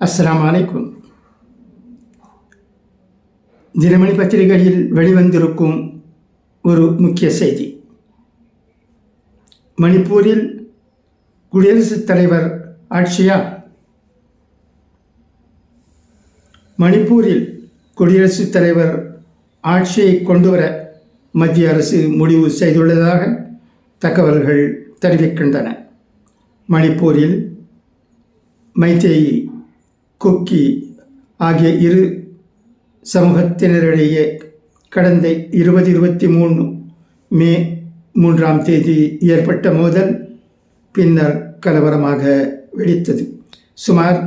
அஸ்லாம் வலைக்கும் தினமணி பத்திரிகையில் வெளிவந்திருக்கும் ஒரு முக்கிய செய்தி. மணிப்பூரில் குடியரசுத் தலைவர் ஆட்சியா? மணிப்பூரில் குடியரசுத் தலைவர் ஆட்சியை கொண்டுவர மத்திய அரசு முடிவு செய்துள்ளதாக தகவல்கள் தெரிவிக்கின்றன. மணிப்பூரில் மைத்தேயி குக்கி ஆகிய இரு சமூகத்தினரிடையே கடந்த இருபது இருபத்தி மூணு மே மூன்றாம் தேதி ஏற்பட்ட மோதல் பின்னர் கலவரமாக வெடித்தது. சுமார்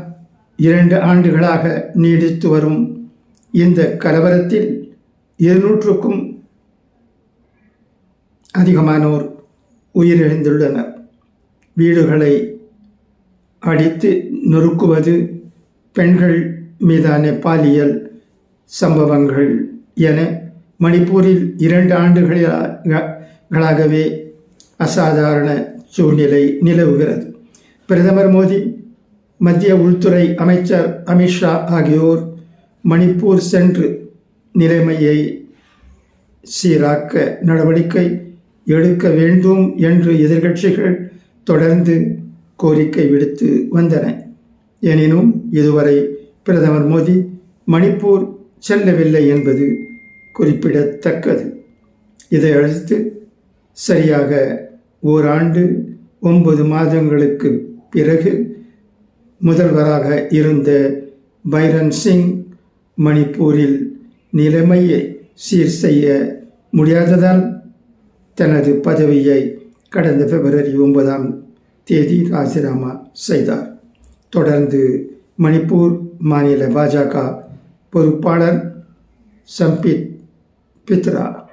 இரண்டு ஆண்டுகளாக நீடித்து வரும் இந்த கலவரத்தில் இருநூற்றுக்கும் அதிகமானோர் உயிரிழந்துள்ளனர். வீடுகளை அடித்து நொறுக்குவது பெண்கள் மீதான பாலியல் சம்பவங்கள் என மணிப்பூரில் இரண்டு ஆண்டுகளாகவே அசாதாரண சூழ்நிலை நிலவுகிறது. பிரதமர் மோடி மத்திய உள்துறை அமைச்சர் அமித்ஷா ஆகியோர் மணிப்பூர் சென்று நிலைமையை சீராக்க நடவடிக்கை எடுக்க வேண்டும் என்று எதிர்க்கட்சிகள் தொடர்ந்து கோரிக்கை விடுத்து வந்தன. எனினும் இதுவரை பிரதமர் மோடி மணிப்பூர் செல்லவில்லை என்பது குறிப்பிடத்தக்கது. இதையடுத்து சரியாக ஓராண்டு ஒன்பது மாதங்களுக்கு பிறகு முதல்வராக இருந்த பைரன் சிங் மணிப்பூரில் நிலைமையை சீர் செய்ய முடியாததால் தனது பதவியை கடந்த பிப்ரவரி ஒன்பதாம் தேதி ராஜினாமா செய்தார். தொடர்ந்து மணிப்பூர் மாநில பாஜக பொறுப்பாளர் சம்பித் பித்ரா.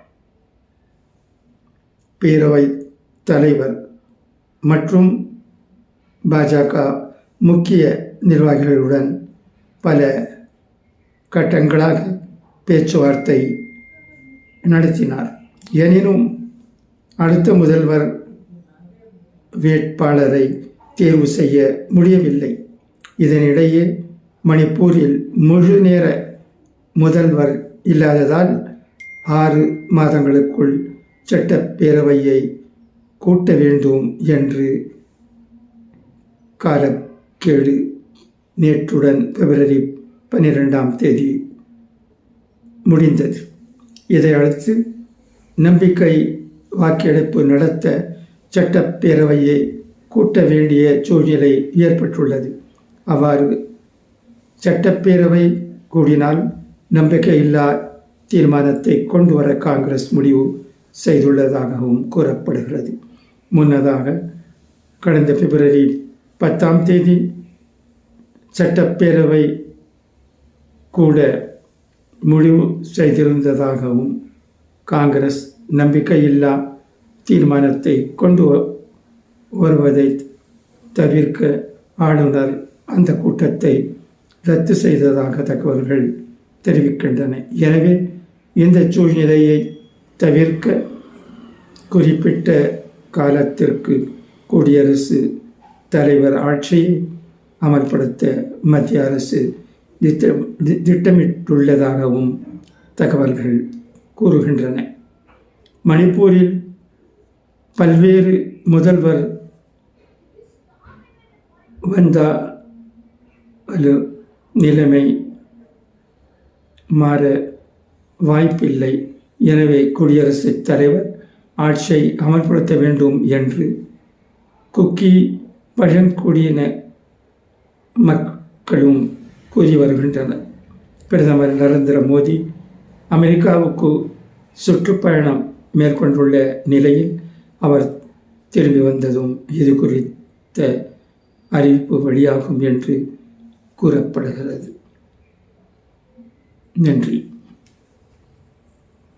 பேரவை தலைவர் மற்றும் பாஜக முக்கிய நிர்வாகிகளுடன் பல கட்டங்களாக பேச்சுவார்த்தை நடத்தினார். எனினும் அடுத்த முதல்வர் வேட்பாளரை தேர்வு செய்ய முடியவில்லை. இதனிடையே மணிப்பூரில் முழு நேர முதல்வர் இல்லாததால் ஆறு மாதங்களுக்குள் சட்டப்பேரவையை கூட்ட வேண்டும் என்று காலக்கேடு நேற்றுடன் பிப்ரவரி பன்னிரெண்டாம் தேதி முடிந்தது. இதையடுத்து நம்பிக்கை வாக்கெடுப்பு நடத்த சட்டப்பேரவையை கூட்ட வேண்டிய சூழ்நிலை ஏற்பட்டுள்ளது. அவ்வாறு சட்டப்பேரவை கூடினால் நம்பிக்கையில்லா தீர்மானத்தை கொண்டு வர காங்கிரஸ் முடிவு செய்துள்ளதாகவும் கூறப்படுகிறது. முன்னதாக கடந்த பிப்ரவரி பத்தாம் தேதி சட்டப்பேரவை கூட முடிவு செய்திருந்ததாகவும் காங்கிரஸ் நம்பிக்கையில்லா தீர்மானத்தை கொண்டு வருவதை தவிர்க்க ஆளுநர் அந்த கூட்டத்தை ரத்து செய்ததாக தகவல்கள் தெரிவிக்கின்றன. எனவே இந்த சூழ்நிலையை தவிர்க்க குறிப்பிட்ட காலத்திற்கு குடியரசு தலைவர் ஆட்சியை அமல்படுத்த மத்திய அரசு திட்டம் திட்டமிட்டுள்ளதாகவும் தகவல்கள் கூறுகின்றன. மணிப்பூரில் பல்வேறு முதல்வர் வந்தால் நிலைமை மாற வாய்ப்பில்லை. எனவே குடியரசுத் தலைவர் ஆட்சியை அமல்படுத்த வேண்டும் என்று குக்கி பழங்குடியின மக்களும் கூறி வருகின்றனர். பிரதமர் நரேந்திர மோடி அமெரிக்காவுக்கு சுற்றுப்பயணம் மேற்கொண்டுள்ள நிலையில் அவர் திரும்பி வந்ததும் இது குறித்த அறிவிப்பு வெளியாகும் என்று கூறப்படுகிறது. நன்றி.